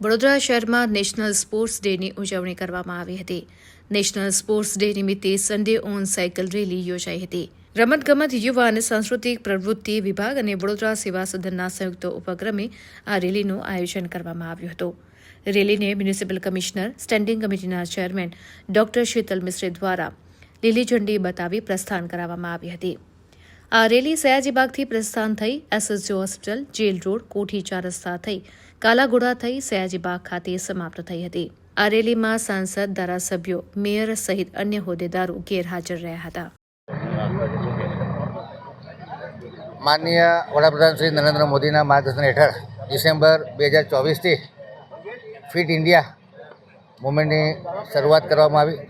વડોદરા શહેરમાં national sports ડેની ઉજવણી કરવામાં આવી હતી. નેશનલ સ્પોર્ટ્સ ડે નિમિત્તે સન્ડે ઓન સાયકલ રેલી યોજાઈ હતી. રમતગમત, યુવા અને સાંસ્કૃતિક પ્રવૃત્તિ વિભાગ અને વડોદરા સેવા સદનના સંયુક્ત ઉપક્રમે આ રેલીનું આયોજન કરવામાં આવ્યું હતું. રેલીને મ્યુનિસિપલ કમિશનર, સ્ટેન્ડિંગ કમિટીના ચેરમેન ડોક્ટર શીતલ મિશ્રે દ્વારા લીલી ઝંડી બતાવી પ્રસ્થાન કરાવવામાં આવી હતી. આ રેલી સયાજીબાગથી પ્રસ્થાન થઈ એસએસજી હોસ્પિટલ, જેલ રોડ, કોઠી ચાર રસ્તા થઈ કાલાઘોડા થઈ સયાજીબાગ ખાતે સમાપ્ત થઈ હતી. આ રેલીમાં સાંસદ, ધારાસભ્યો, મેયર સહિત અન્ય હોદ્દેદારો ગેરહાજર રહ્યા હતા. માનનીય વડાપ્રધાન શ્રી નરેન્દ્ર મોદીના માર્ગદર્શન હેઠળ ડિસેમ્બર બે હજાર ચોવીસથી ફિટ ઇન્ડિયા મુવમેન્ટની શરૂઆત કરવામાં આવી.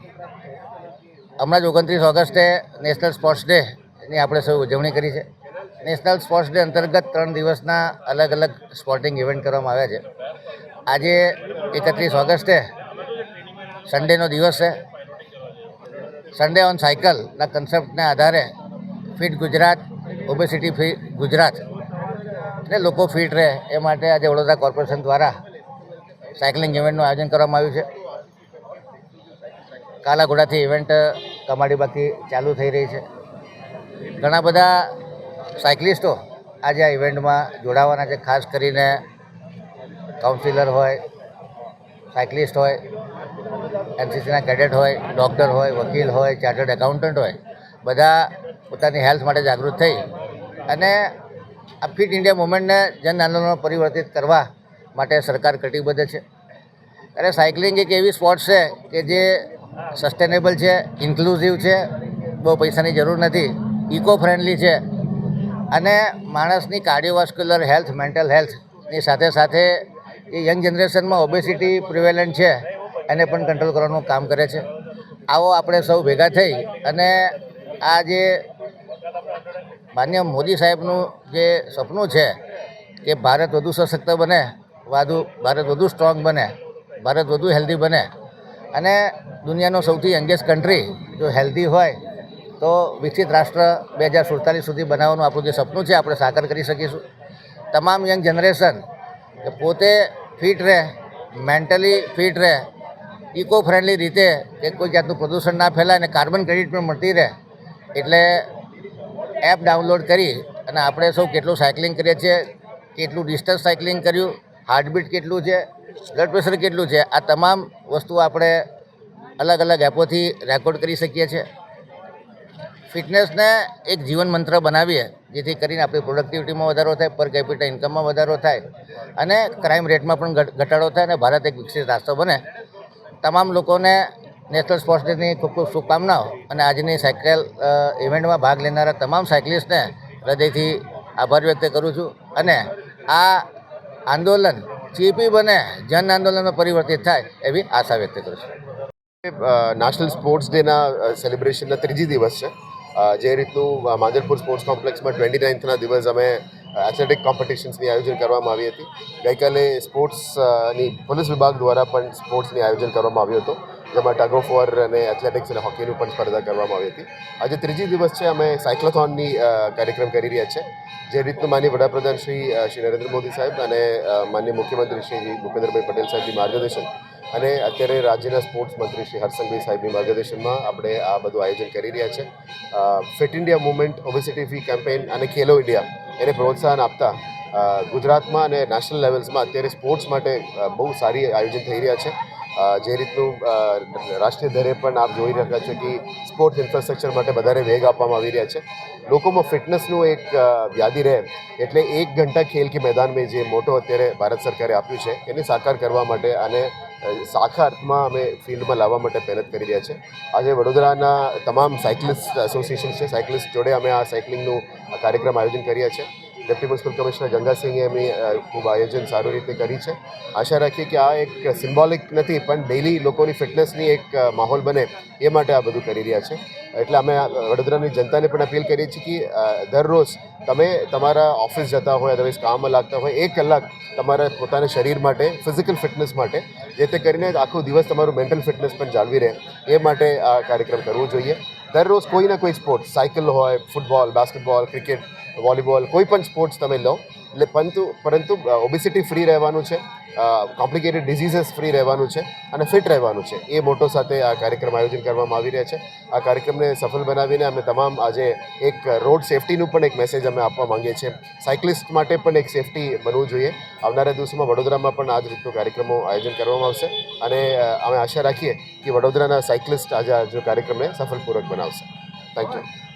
હમણાં જ ઓગણત્રીસ ઓગસ્ટે નેશનલ સ્પોર્ટ્સ ડેની આપણે સૌ ઉજવણી કરી છે. નેશનલ સ્પોર્ટ્સ ડે અંતર્ગત ત્રણ દિવસના અલગ અલગ સ્પોર્ટિંગ ઇવેન્ટ કરવામાં આવ્યા છે. આજે એકત્રીસ ઓગસ્ટે સન્ડેનો દિવસ છે. સન્ડે ઓન સાયકલના કન્સેપ્ટને આધારે fit Gujarat obesity free Gujarat એટલે લોકો ફિટ રહે એ માટે આજે વડોદરા કોર્પોરેશન દ્વારા સાયકલિંગ ઇવેન્ટનું આયોજન કરવામાં આવ્યું છે. કાલાઘોડાથી ઇવેન્ટ કમાડી બાકી ચાલુ થઈ રહી છે. ઘણા બધા સાયકલિસ્ટો આજે આ ઇવેન્ટમાં જોડાવાના છે. ખાસ કરીને કાઉન્સિલર હોય, સાયકલિસ્ટ હોય એનસીસીના કેડેટ હોય, ડૉક્ટર હોય, વકીલ હોય, ચાર્ટર્ડ એકાઉન્ટન્ટ હોય, બધા પોતાની હેલ્થ માટે જાગૃત થઈ અને આ ફિટ ઇન્ડિયા મુવમેન્ટને જન આંદોલનમાં પરિવર્તિત કરવા માટે સરકાર કટિબદ્ધ છે. અને સાયકલિંગ એક એવી સ્પોર્ટ છે કે જે સસ્ટેનેબલ છે, ઇન્ક્લુઝિવ છે, બહુ પૈસાની જરૂર નથી ઇકો ફ્રેન્ડલી છે અને માણસની કાર્ડિયોવાસ્ક્યુલર હેલ્થ, મેન્ટલ હેલ્થની સાથે સાથે એ યંગ જનરેશનમાં ઓબેસિટી પ્રિવેલન્ટ છે, એને પણ કંટ્રોલ કરવાનું કામ કરે છે. આવો આપણે સૌ ભેગા થઈ અને આ જે માન્ય મોદી સાહેબનું જે સપનું છે કે ભારત વધુ સશક્ત બને, વધુ, ભારત વધુ સ્ટ્રોંગ બને, ભારત વધુ હેલ્ધી બને, અને દુનિયાનો સૌથી યંગેસ્ટ કન્ટ્રી જો હેલ્ધી હોય તો વિકસિત રાષ્ટ્ર બે હજાર સુડતાલીસ સુધી બનાવવાનું આપણું જે સપનું છે, આપણે સાકાર કરી શકીશું. તમામ યંગ જનરેશન પોતે ફિટ રહે મેન્ટલી ફિટ રહે ઇકો ફ્રેન્ડલી રીતે કે કોઈ જાતનું પ્રદૂષણ ના ફેલાય અને કાર્બન ક્રેડિટ પણ મળતી રહે, એટલે એપ ડાઉનલોડ કરી અને આપણે સૌ કેટલું સાયકલિંગ કરીએ છીએ, કેટલું ડિસ્ટન્સ સાયકલિંગ કર્યું હાર્ટબીટ કેટલું છે બ્લડ પ્રેશર કેટલું છે, આ તમામ વસ્તુ આપણે અલગ અલગ એપોથી રેકોર્ડ કરી શકીએ છીએ. ફિટનેસને એક જીવન મંત્ર બનાવીએ, જેથી કરીને આપણી પ્રોડક્ટિવિટીમાં વધારો થાય, પર કેપિટા ઇન્કમમાં વધારો થાય, અને ક્રાઇમ રેટમાં પણ ઘટાડો થાય, અને ભારત એક વિકસિત રાષ્ટ્ર બને. તમામ લોકોને નેશનલ સ્પોર્ટ્સ ડેની ખૂબ ખૂબ શુભકામનાઓ, અને આજની સાયકલ ઇવેન્ટમાં ભાગ લેનારા તમામ સાયકલિસ્ટને હૃદયથી આભાર વ્યક્ત કરું છું, અને આ આંદોલન ચીપી બને, જન આંદોલનમાં પરિવર્તિત થાય, એવી આશા વ્યક્ત કરું છું. નેશનલ સ્પોર્ટ્સ ડેના સેલિબ્રેશનના ત્રીજી દિવસ છે. જે રીતનું માંજલપુર સ્પોર્ટ્સ કોમ્પ્લેક્સમાં ટ્વેન્ટી નાઇન્થના દિવસ અમે એથ્લેટિક કોમ્પિટિશન્સની આયોજન કરવામાં આવી હતી. ગઈકાલે સ્પોર્ટ્સની પોલીસ વિભાગ દ્વારા પણ સ્પોર્ટ્સની આયોજન કરવામાં આવ્યું હતું. જેમાં ટગ ઓફ વોર અને એથ્લેટિક્સ અને હોકીનું પણ સ્પર્ધા કરવામાં આવી હતી. આજે ત્રીજી દિવસ છે, અમે સાયક્લોથોનની કાર્યક્રમ કરી રહ્યા છે. જે રીતનું માન્ય વડાપ્રધાન શ્રી શ્રી નરેન્દ્ર મોદી સાહેબ અને માન્ય મુખ્યમંત્રી શ્રી ભૂપેન્દ્રભાઈ પટેલ સાહેબની માર્ગદર્શન અને અત્યારે રાજ્યના સ્પોર્ટ્સ મંત્રી શ્રી હર્ષંભાઈ સાહેબની માર્ગદર્શનમાં આપણે આ બધું આયોજન કરી રહ્યા છે. Fit India movement obesity free campaign અને ખેલો ઇન્ડિયા એને પ્રોત્સાહન આપતા ગુજરાતમાં અને નેશનલ લેવલ્સમાં અત્યારે સ્પોર્ટ્સ માટે બહુ સારી આયોજન થઈ રહ્યા છે. જે રીતનું રાષ્ટ્રીય ધરે પણ આપ જોઈ રહ્યા છો કે સ્પોર્ટ્સ ઇન્ફ્રાસ્ટ્રક્ચર માટે વધારે વેગ આપવામાં આવી રહ્યા છે. લોકોમાં ફિટનેસનું એક વ્યાધિ રહે એટલે એક ઘંટા ખેલ કે મેદાનમાં જે મોટો અત્યારે ભારત સરકારે આપ્યું છે એને સાકાર કરવા માટે અને સાખા અર્થમાં અમે ફિલ્ડમાં લાવવા માટે મહેનત કરી રહ્યા છે. આજે વડોદરાના તમામ સાયકલિસ્ટ એસોસિએશન છે, સાયકલિસ્ટ જોડે અમે આ સાયકલિંગનું કાર્યક્રમ આયોજન કર્યા છે. ડેપ્ટી મ્યુનિસિપલ કમિશનર ગંગાસિંહે એમની ખૂબ આયોજન સારી રીતે કરી છે. આશા રાખીએ કે આ એક સિમ્બોલિક નથી, પણ ડેઇલી લોકોની ફિટનેસની એક માહોલ બને એ માટે આ બધું કરી રહ્યા છે. એટલે અમે વડોદરાની જનતાને પણ અપીલ કરીએ છીએ કે દરરોજ તમે તમારા ઓફિસ જતા હોય અથવા કામમાં લાગતા હોય, એક કલાક તમારા પોતાના શરીર માટે ફિઝિકલ ફિટનેસ માટે જેથી કરીને આખો દિવસ તમારું મેન્ટલ ફિટનેસ પણ જાળવી રહે. એ માટે આ કાર્યક્રમ કરવો જોઈએ. દરરોજ કોઈ ના કોઈ સ્પોર્ટ્સ સાયકલ હોય ફૂટબોલ બાસ્કેટબોલ ક્રિકેટ વોલીબોલ કોઈ પણ સ્પોર્ટ્સ તમે લો. એટલે પરંતુ પરંતુ ઓબિસિટી ફ્રી રહેવાનું છે. કોમ્પ્લિકેટેડ ડિઝીઝીસ ફ્રી રહેવાનું છે અને ફિટ રહેવાનું છે. એ મોટો સાથે આ કાર્યક્રમ આયોજન કરવામાં આવી રહ્યા છે. આ કાર્યક્રમને સફળ બનાવીને અમે તમામ આજે એક રોડ સેફટીનું પણ એક મેસેજ અમે આપવા માંગીએ છીએ. સાયકલિસ્ટ માટે પણ એક સેફટી બનવું જોઈએ. આવનારા દિવસોમાં વડોદરામાં પણ આ જ રીતનું કાર્યક્રમો આયોજન કરવામાં આવશે. અને અમે આશા રાખીએ કે વડોદરાના સાયકલિસ્ટ આજે આ જો કાર્યક્રમને સફળપૂર્વક બનાવશે. થેન્ક યુ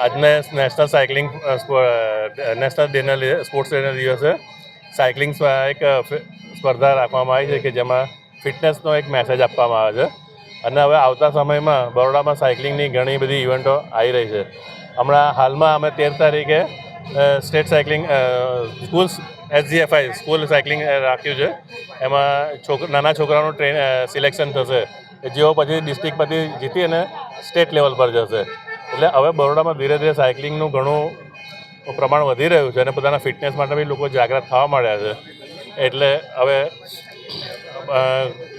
આજને નેશનલ સાયકલિંગ નેશનલ ડેના સ્પોર્ટ્સ ડેના દિવસે સાયકલિંગ એક સ્પર્ધા રાખવામાં આવી છે કે જેમાં ફિટનેસનો એક મેસેજ આપવામાં આવે છે અને હવે આવતા સમયમાં બરોડામાં સાયકલિંગની ઘણી બધી ઇવેન્ટો આવી રહી છે હમણાં હાલમાં અમે તેર તારીખે state cycling school SGFI school cycling રાખ્યું છે એમાં છોક નાના છોકરાઓનું ટ્રેન સિલેક્શન થશે જેઓ પછી ડિસ્ટ્રિક્ટ પરથી જીતી અને સ્ટેટ લેવલ પર જશે. એટલે હવે બરોડામાં ધીરે ધીરે સાયકલિંગનું ઘણું પ્રમાણ વધી રહ્યું છે અને પોતાના ફિટનેસ માટે બી લોકો જાગૃત થવા માંડ્યા છે. એટલે હવે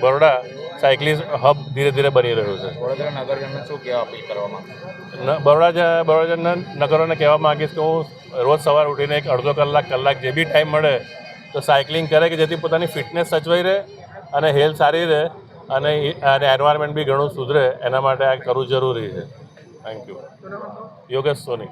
બરોડા સાયકલિસ્ટ હબ ધીરે ધીરે બની રહ્યું છે. વડોદરા નગરજનને શું કહેવા અપીલ કરવા બરોડા બરોડાના નગરોને કહેવા માંગીશ કે હું રોજ સવાર ઉઠીને એક અડધો કલાક કલાક જે બી ટાઈમ મળે તો સાયકલિંગ કરે કે જેથી પોતાની ફિટનેસ સચવાઈ રહે અને હેલ્થ સારી રહે. અને અને એન્વાયરમેન્ટ બી ઘણું સુધરે, એના માટે આ કરવું જરૂરી છે. Thank you Yogesh Soni.